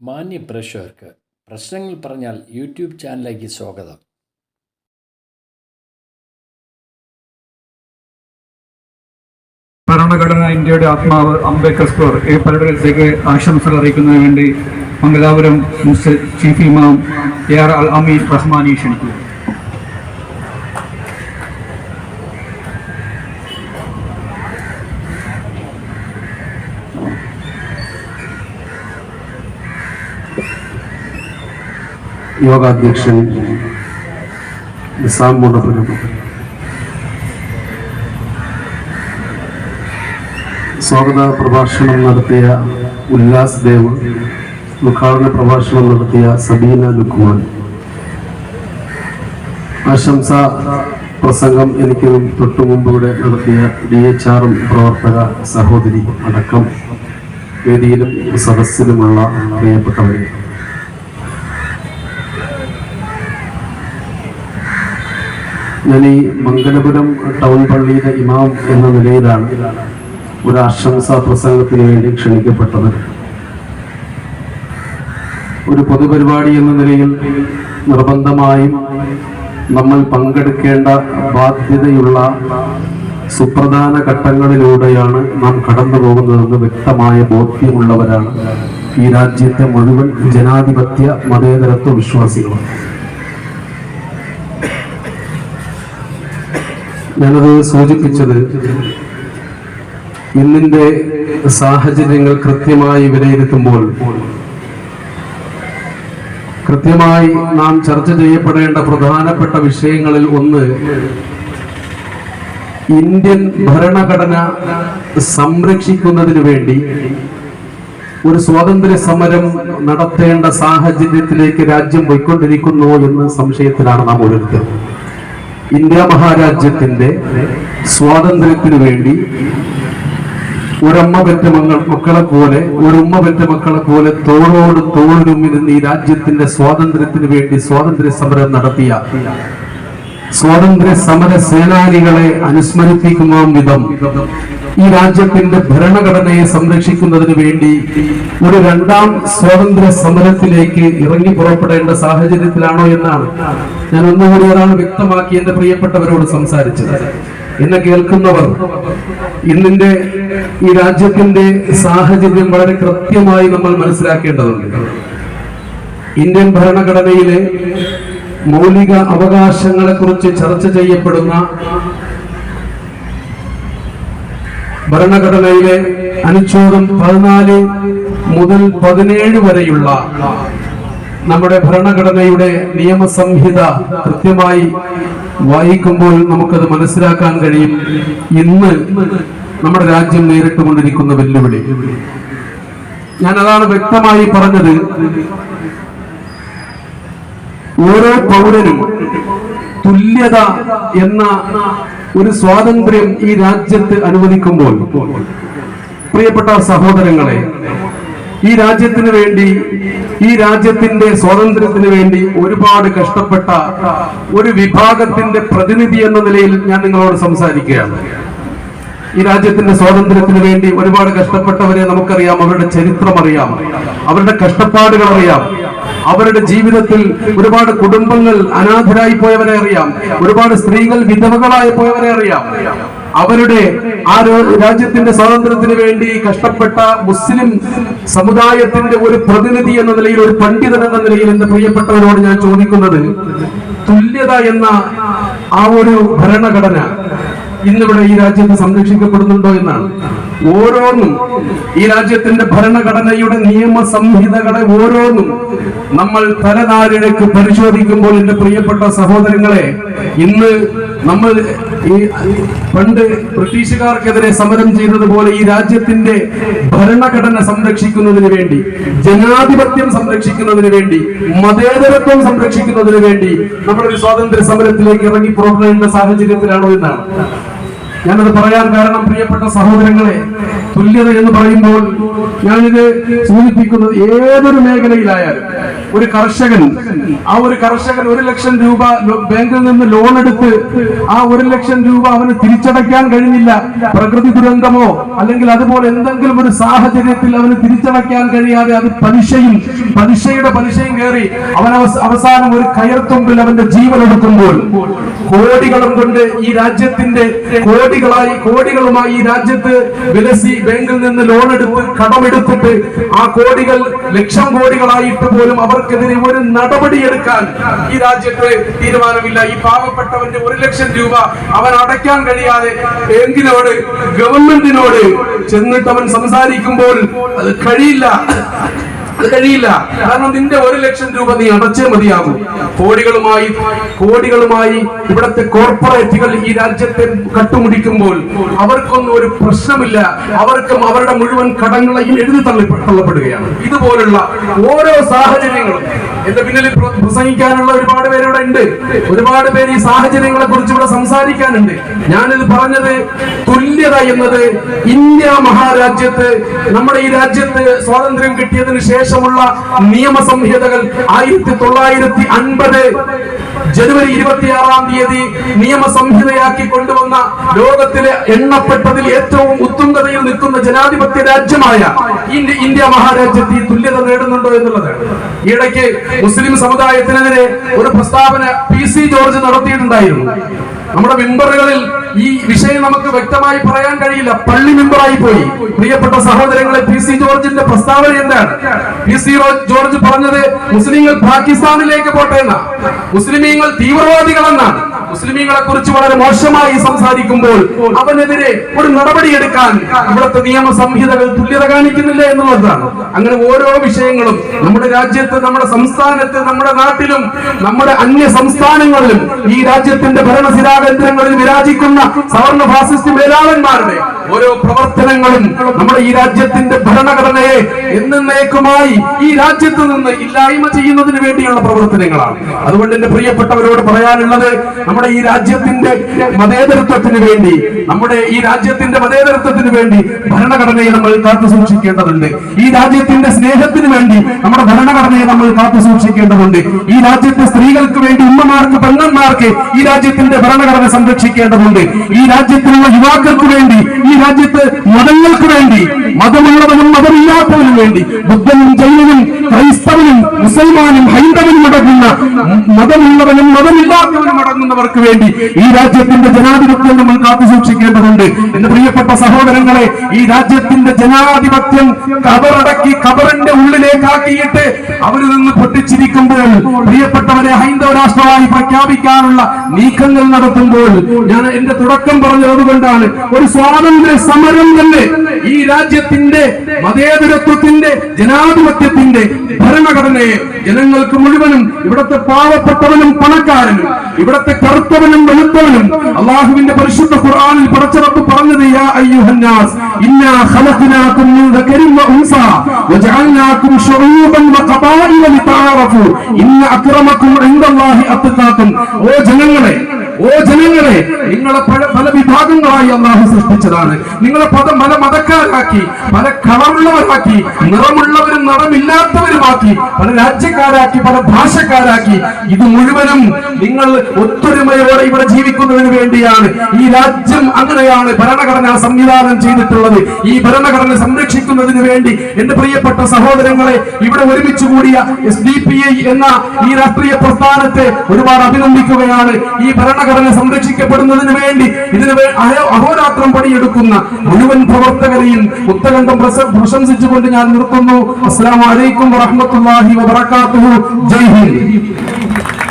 മാന്യ പ്രേക്ഷകർക്ക് പ്രശ്നങ്ങൾ പറഞ്ഞാൽ യൂട്യൂബ് ചാനലിലേക്ക് സ്വാഗതം. ഭരണഘടന ഇന്ത്യയുടെ ആത്മാവ് അംബേദ്കർ സ്ക്വയർ ഈ പരിപാടിയിലേക്ക് ആശംസകൾ അറിയിക്കുന്നതിന് വേണ്ടി മംഗലാപുരം മുസ്ലിം ചീഫ് ഇമാം എ ആർ അൽ അമീൻ റഹ്മാനി ക്ഷണിക്കുന്നു. യോഗാധ്യക്ഷൻ നിസാം മുടപുരം സ്വാഗത പ്രഭാഷണം നടത്തിയ ഉല്ലാസ് ദേവ് ഉദ്ഘാടന പ്രഭാഷണം നടത്തിയ സബീന ലുക്മാൻ ആശംസ പ്രസംഗം എനിക്ക് തൊട്ടു മുമ്പ് ഇവിടെ നടത്തിയ ഡി എച്ച് ആറും പ്രവർത്തക സഹോദരി അടക്കം വേദിയിലും സദസ്സിലുമുള്ള പ്രിയപ്പെട്ടവരെ. ഞാൻ ഈ മംഗലപുരം ടൗൺ പള്ളിയിലെ ഇമാം എന്ന നിലയിലാണ് ഒരു ആശംസാ പ്രസംഗത്തിന് വേണ്ടി ക്ഷണിക്കപ്പെട്ടത്. ഒരു പൊതുപരിപാടി എന്ന നിലയിൽ നിർബന്ധമായും നമ്മൾ പങ്കെടുക്കേണ്ട ബാധ്യതയുള്ള സുപ്രധാന ഘട്ടങ്ങളിലൂടെയാണ് നാം കടന്നു പോകുന്നതെന്ന് വ്യക്തമായ ബോധ്യമുള്ളവരാണ് ഈ രാജ്യത്തെ മുഴുവൻ ജനാധിപത്യ മതേതരത്വ വിശ്വാസികളും. ഞാനത് സൂചിപ്പിച്ചത് ഇന്നിന്റെ സാഹചര്യങ്ങൾ കൃത്യമായി വിലയിരുത്തുമ്പോൾ കൃത്യമായി നാം ചർച്ച ചെയ്യപ്പെടേണ്ട പ്രധാനപ്പെട്ട വിഷയങ്ങളിൽ ഒന്ന് ഇന്ത്യൻ ഭരണഘടന സംരക്ഷിക്കുന്നതിന് വേണ്ടി ഒരു സ്വാതന്ത്ര്യ സമരം നടത്തേണ്ട സാഹചര്യത്തിലേക്ക് രാജ്യം പോയിക്കൊണ്ടിരിക്കുന്നു എന്ന സംശയത്തിലാണ് നാം ഓരോരുത്തരും ഇന്ത്യ മഹാരാജ്യത്തിന്റെ സ്വാതന്ത്ര്യത്തിന് വേണ്ടി ഒരമ്മ പെറ്റ മങ്ങൾ മക്കളെ പോലെ ഒരുമ്മ പെറ്റ മക്കളെ പോലെ തോളോട് തോളിരുമ്മിരുന്ന് ഈ രാജ്യത്തിന്റെ സ്വാതന്ത്ര്യത്തിന് വേണ്ടി സ്വാതന്ത്ര്യ സമരം നടത്തിയ സ്വാതന്ത്ര്യ സമര സേനാനികളെ അനുസ്മരിപ്പിക്കുന്ന വിധം. ഈ രാജ്യത്തിന്റെ ഭരണഘടനയെ സംരക്ഷിക്കുന്നതിന് വേണ്ടി ഒരു രണ്ടാം സ്വാതന്ത്ര്യ സമരത്തിലേക്ക് ഇറങ്ങി പുറപ്പെടേണ്ട സാഹചര്യത്തിലാണോ എന്നാണ് ഞാൻ ഒന്നുകൂടി അതാണ് വ്യക്തമാക്കി എന്റെ പ്രിയപ്പെട്ടവരോട് സംസാരിച്ചത്. എന്നെ കേൾക്കുന്നവർ ഇന്നിന്റെ ഈ രാജ്യത്തിന്റെ സാഹചര്യം വളരെ കൃത്യമായി നമ്മൾ മനസ്സിലാക്കേണ്ടതുണ്ട്. ഇന്ത്യൻ ഭരണഘടനയിലെ മൗലിക അവകാശങ്ങളെ കുറിച്ച് ചർച്ച ചെയ്യപ്പെടുന്ന ഭരണഘടനയിലെ അനുച്ഛേദം പതിനാല് മുതൽ പതിനേഴ് വരെയുള്ള നമ്മുടെ ഭരണഘടനയുടെ നിയമസംഹിത കൃത്യമായി വായിക്കുമ്പോൾ നമുക്കത് മനസ്സിലാക്കാൻ കഴിയും. ഇന്ന് നമ്മുടെ രാജ്യം നേരിട്ടുകൊണ്ടിരിക്കുന്ന വെല്ലുവിളി. ഞാൻ അതാണ് വ്യക്തമായി പറഞ്ഞത്. ഓരോ പൗരനും തുല്യത എന്ന ഒരു സ്വാതന്ത്ര്യം ഈ രാജ്യത്ത് അനുവദിക്കുമ്പോൾ പ്രിയപ്പെട്ട സഹോദരങ്ങളെ ഈ രാജ്യത്തിന് വേണ്ടി ഈ രാജ്യത്തിന്റെ സ്വാതന്ത്ര്യത്തിന് വേണ്ടി ഒരുപാട് കഷ്ടപ്പെട്ട ഒരു വിഭാഗത്തിന്റെ പ്രതിനിധി എന്ന നിലയിൽ ഞാൻ നിങ്ങളോട് സംസാരിക്കുകയാണ്. ഈ രാജ്യത്തിന്റെ സ്വാതന്ത്ര്യത്തിന് വേണ്ടി ഒരുപാട് കഷ്ടപ്പെട്ടവരെ നമുക്കറിയാം അവരുടെ ചരിത്രം അറിയാം അവരുടെ കഷ്ടപ്പാടുകൾ അറിയാം അവരുടെ ജീവിതത്തിൽ ഒരുപാട് കുടുംബങ്ങൾ അനാഥരായി പോയവരെ അറിയാം. ഒരുപാട് സ്ത്രീകൾ വിധവകളായി പോയവരെ അറിയാം. അവരുടെ ആ രാജ്യത്തിന്റെ സ്വാതന്ത്ര്യത്തിന് വേണ്ടി കഷ്ടപ്പെട്ട മുസ്ലിം സമുദായത്തിന്റെ ഒരു പ്രതിനിധി എന്ന നിലയിൽ ഒരു പണ്ഡിതൻ എന്ന നിലയിൽ എന്റെ പ്രിയപ്പെട്ടവരോട് ഞാൻ ചോദിക്കുന്നത് തുല്യത എന്ന ആ ഒരു ഭരണഘടന ഇന്നിവിടെ ഈ രാജ്യത്ത് സംരക്ഷിക്കപ്പെടുന്നുണ്ടോ എന്നാണ്. ഓരോന്നും ഈ രാജ്യത്തിന്റെ ഭരണഘടനയുടെ നിയമ സംഹിതകളെ ഓരോന്നും നമ്മൾ തലനാരിഴക്ക് പരിശോധിക്കുമ്പോൾ എന്റെ പ്രിയപ്പെട്ട സഹോദരങ്ങളെ ഇന്ന് നമ്മൾ ഈ പണ്ട് ബ്രിട്ടീഷുകാർക്കെതിരെ സമരം ചെയ്തതുപോലെ ഈ രാജ്യത്തിന്റെ ഭരണഘടന സംരക്ഷിക്കുന്നതിന് വേണ്ടി ജനാധിപത്യം സംരക്ഷിക്കുന്നതിന് വേണ്ടി മതേതരത്വം സംരക്ഷിക്കുന്നതിന് വേണ്ടി നമ്മളൊരു സ്വാതന്ത്ര്യ സമരത്തിലേക്ക് ഇറങ്ങി പുറപ്പെടേണ്ട സാഹചര്യത്തിലാണോ എന്നാണ്. ഞാനത് പറയാൻ കാരണം പ്രിയപ്പെട്ട സഹോദരങ്ങളെ തുല്യത എന്ന് പറയുമ്പോൾ ഞാനിത് സൂചിപ്പിക്കുന്നത് ഏതൊരു മേഖലയിലായാലും ഒരു കർഷകൻ ആ ഒരു കർഷകൻ ഒരു ലക്ഷം രൂപ ബാങ്കിൽ നിന്ന് ലോൺ എടുത്ത് ആ ഒരു ലക്ഷം രൂപ അവന് തിരിച്ചടയ്ക്കാൻ കഴിഞ്ഞില്ല. പ്രകൃതി ദുരന്തമോ അല്ലെങ്കിൽ അതുപോലെ എന്തെങ്കിലും ഒരു സാഹചര്യത്തിൽ അവന് തിരിച്ചടയ്ക്കാൻ കഴിയാതെ അത് പലിശയും പലിശയുടെ പലിശയും കയറി അവൻ അവസ- അവസാനം ഒരു കയർത്തുമ്പിൽ അവന്റെ ജീവൻ എടുക്കുമ്പോൾ കോടികളും കൊണ്ട് ഈ രാജ്യത്തിന്റെ കോടികളായി കോടികളുമായി ഈ രാജ്യത്ത് വിലസി ബാങ്കിൽ നിന്ന് ലോൺ എടുത്ത് കടമെടുത്തിട്ട് ആ കോടികൾ ലക്ഷം കോടികളായിട്ട് പോലും അവർക്കെതിരെ ഒരു നടപടി എടുക്കാൻ ഈ രാജ്യത്ത് തീരുമാനമില്ല. ഈ പാവപ്പെട്ടവന്റെ ഒരു ലക്ഷം രൂപ അവൻ അടയ്ക്കാൻ കഴിയാതെ ബാങ്കിനോട് ഗവൺമെന്റിനോട് ചെന്നിട്ട് അവൻ സംസാരിക്കുമ്പോൾ അത് കഴിയില്ല. അത് കഴിയില്ല. കാരണം നിന്റെ ഒരു ലക്ഷം രൂപ നീ അടച്ചേ മതിയാകും. കോടികളുമായി കോടികളുമായി ഇവിടത്തെ കോർപ്പറേറ്റുകൾ ഈ രാജ്യത്തെ കട്ടുമുടിക്കുമ്പോൾ അവർക്കൊന്നും ഒരു പ്രശ്നമില്ല. അവർക്കും അവരുടെ മുഴുവൻ കടങ്ങളെയും എഴുതി തള്ളി തള്ളപ്പെടുകയാണ്. ഇതുപോലുള്ള ഓരോ സാഹചര്യങ്ങളും എന്റെ പിന്നിൽ പ്രസംഗിക്കാനുള്ള ഒരുപാട് പേര് ഇവിടെ ഉണ്ട്. ഒരുപാട് പേര് ഈ സാഹചര്യങ്ങളെ കുറിച്ച് ഇവിടെ സംസാരിക്കാനുണ്ട്. ഞാനിത് പറഞ്ഞത് തുല്യത എന്നത് ഇന്ത്യ മഹാരാജ്യത്ത് നമ്മുടെ ഈ രാജ്യത്ത് സ്വാതന്ത്ര്യം കിട്ടിയതിന് ശേഷമുള്ള നിയമസംഹിതകൾ ആയിരത്തി തൊള്ളായിരത്തി അൻപത് ജനുവരി ഇരുപത്തിയാറാം തീയതി നിയമസംഹിതയാക്കി കൊണ്ടുവന്ന ലോകത്തിലെ എണ്ണപ്പെട്ടതിൽ ഏറ്റവും ഉത്തുംഗതയിൽ നിൽക്കുന്ന ജനാധിപത്യ രാജ്യമായ ഇന്ത്യ മഹാരാജ്യത്ത് ഈ തുല്യത നേടുന്നുണ്ടോ എന്നുള്ളതാണ്. ഈയിടയ്ക്ക് മുസ്ലിം സമുദായത്തിനെതിരെ ഒരു പ്രസ്താവന പി സി ജോർജ് നടത്തിയിട്ടുണ്ടായിരുന്നു. നമ്മുടെ മെമ്പറുകളിൽ ഈ വിഷയം നമുക്ക് വ്യക്തമായി പറയാൻ കഴിയില്ല. പള്ളി മെമ്പറായി പോയി. പ്രിയപ്പെട്ട സഹോദരങ്ങളെ പി സി ജോർജിന്റെ പ്രസ്താവന എന്താണ്? പി സി ജോർജ് പറഞ്ഞത് മുസ്ലിങ്ങൾ പാകിസ്ഥാനിലേക്ക് പോട്ടെ എന്നാ മുസ്ലിമീങ്ങൾ തീവ്രവാദികളെന്നാണ്. മുസ്ലിമീങ്ങളെ കുറിച്ച് വളരെ മോശമായി സംസാരിക്കുമ്പോൾ അവനെതിരെ ഒരു നടപടി എടുക്കാൻ ഇവിടുത്തെ നിയമ സംഹിതകൾ തുല്യത കാണിക്കുന്നില്ല എന്നുള്ളതാണ്. അങ്ങനെ ഓരോ വിഷയങ്ങളും നമ്മുടെ രാജ്യത്ത് നമ്മുടെ സംസ്ഥാനത്ത് നമ്മുടെ നാട്ടിലും നമ്മുടെ അന്യ സംസ്ഥാനങ്ങളിലും ഈ രാജ്യത്തിന്റെ കേന്ദ്രങ്ങളിൽ വിരാജിക്കുന്ന സവർണ ഫാസിസ്റ്റ് മേലാളന്മാരുടെ ഓരോ പ്രവർത്തനങ്ങളും നമ്മുടെ ഈ രാജ്യത്തിന്റെ ഭരണഘടനയെ എന്നേക്കുമായി ഈ രാജ്യത്ത് നിന്ന് ഇല്ലായ്മ ചെയ്യുന്നതിന് വേണ്ടിയുള്ള പ്രവർത്തനങ്ങളാണ്. അതുകൊണ്ട് എന്റെ പ്രിയപ്പെട്ടവരോട് പറയാനുള്ളത് നമ്മുടെ ഈ രാജ്യത്തിന്റെ മതേതരത്വത്തിന് വേണ്ടി നമ്മുടെ ഈ രാജ്യത്തിന്റെ മതേതരത്വത്തിന് വേണ്ടി ഭരണഘടനയെ നമ്മൾ കാത്തു സൂക്ഷിക്കേണ്ടതുണ്ട്. ഈ രാജ്യത്തിന്റെ സ്നേഹത്തിന് വേണ്ടി നമ്മുടെ ഭരണഘടനയെ നമ്മൾ കാത്തു സൂക്ഷിക്കേണ്ടതുണ്ട്. ഈ രാജ്യത്തെ സ്ത്രീകൾക്ക് വേണ്ടി ഉമ്മമാർക്ക് പെണ്ണന്മാർക്ക് ഈ രാജ്യത്തിന്റെ ഭരണഘടന സംരക്ഷിക്കേണ്ടതുണ്ട്. ഈ രാജ്യത്തിലുള്ള യുവാക്കൾക്ക് വേണ്ടി ഈ രാജ്യത്ത് മതങ്ങൾക്ക് വേണ്ടി മതമുള്ളവനും മതമില്ലാത്തവനും വേണ്ടി ബുദ്ധനും ജൈനനും ക്രൈസ്തവനും മുസൽമാനും ഹൈന്ദവനും അടങ്ങുന്ന മതമുള്ളവനും മതമില്ലാത്തവനും അടങ്ങുന്നവർക്ക് വേണ്ടി ഈ രാജ്യത്തിന്റെ ജനാധിപത്യം നമ്മൾ കാത്തു സൂക്ഷിക്കേണ്ടതുണ്ട്. എന്റെ പ്രിയപ്പെട്ട സഹോദരങ്ങളെ ഈ രാജ്യത്തിന്റെ ജനാധിപത്യം കബറടക്കി കബറിന്റെ ഉള്ളിലേക്കാക്കിയിട്ട് അവരിൽ നിന്ന് പൊട്ടിച്ചിരിക്കുമ്പോൾ പ്രിയപ്പെട്ടവരെ ഹൈന്ദവ രാഷ്ട്രമായി പ്രഖ്യാപിക്കാനുള്ള നീക്കങ്ങൾ നടത്തുമ്പോൾ ഞാൻ എന്റെ തുടക്കം പറഞ്ഞതുകൊണ്ടാണ് ഒരു സ്വാതന്ത്ര്യ സമരം തന്നെ ഈ രാജ്യത്തിന്റെ മതേതരത്വത്തിന്റെ ജനാധിപത്യത്തിന്റെ ഭരണഘടനയെ ജനങ്ങൾക്ക് മുഴുവനും ഇവിടത്തെ പാവപ്പെട്ടവനും പണക്കാരനും ഇവിടത്തെ കറുത്തവനും വെളുത്തവനും അള്ളാഹുവിന്റെ പരിശുദ്ധ ഖുർആനിൽ പടച്ചിറപ്പ് പറഞ്ഞത് യാ അയ്യുഹന്നാസ് ഇന്നാ ഖലഖനാകും മിൻ ദക്കരിൻ വ ഉൻസ വജഅൽനാകും ശുഊബൻ വഖബായില ലിതആറഫു ഇന്ന അക്രമക്കും ഇൻദല്ലാഹി ഓ ജനങ്ങളെ ഓ ജനങ്ങളെ നിങ്ങളെ പല പല വിഭാഗങ്ങളായി അള്ളാഹു സൃഷ്ടിച്ചതാണ്. നിങ്ങളെ പല പല മതക്കാരാക്കി പല കളറുള്ളവരാക്കി നിറമുള്ളവരും നിറമില്ലാത്തവരുമാക്കി പല രാജ്യക്കാരാക്കി പല ഭാഷക്കാരാക്കി. ഇത് മുഴുവനും നിങ്ങൾ ഒത്തൊരുമയോടെ ഇവിടെ ജീവിക്കുന്നതിന് വേണ്ടിയാണ്. ഈ രാജ്യം അങ്ങനെയാണ് ഭരണഘടന സംവിധാനം ചെയ്തിട്ടുള്ളത്. ഈ ഭരണഘടന സംരക്ഷിക്കുന്നതിന് വേണ്ടി എന്റെ പ്രിയപ്പെട്ട സഹോദരങ്ങളെ ഇവിടെ ഒരുമിച്ച് കൂടിയ എസ് ഡി പി ഐ എന്ന ഈ രാഷ്ട്രീയ പ്രസ്ഥാനത്തെ ഒരുപാട് അഭിനന്ദിക്കുകയാണ്. ഈ ഭരണഘടന സംരക്ഷിക്കപ്പെടുന്നതിന് വേണ്ടി ഇതിന് അഹോരാത്രം പണിയെടുക്കുന്ന മുഴുവൻ പ്രവർത്തകരെയും ഉത്തകണ്ഠം പ്രശ- പ്രശംസിച്ചുകൊണ്ട് ഞാൻ നിർത്തുന്നു. അസ്സാം വലൈക്കും വറഹമത്തല്ലാഹി വബർക്കാത്തുഹു ജയ് ഹിന്ദ്.